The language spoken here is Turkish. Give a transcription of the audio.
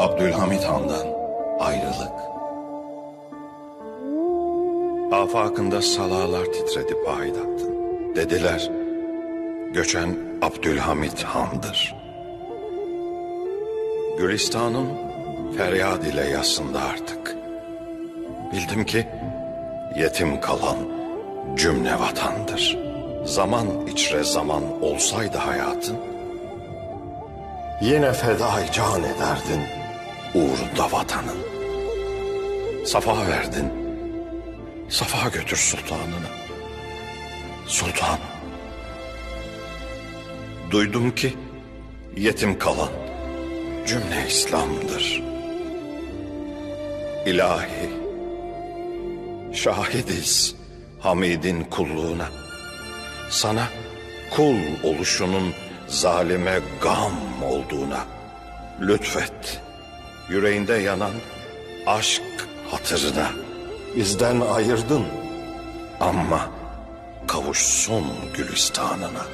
Abdülhamit Han'dan ayrılık. Afakında salalar titredi payitahtın. Dediler, göçen Abdülhamit Han'dır. Gülistan'ın feryad ile yasında artık. Bildim ki yetim kalan cümle vatandır. Zaman içre zaman olsaydı hayatın, yine fedai can ederdin uğrunda vatanın. Safa verdin, safa götür sultanını. Sultan, duydum ki yetim kalan cümle İslam'dır. İlahi, şahidiz Hamid'in kulluğuna. Sana kul oluşunun zalime gam olduğuna lütfet. Yüreğinde yanan aşk hatırına bizden ayırdın ama kavuşsun gülistanına.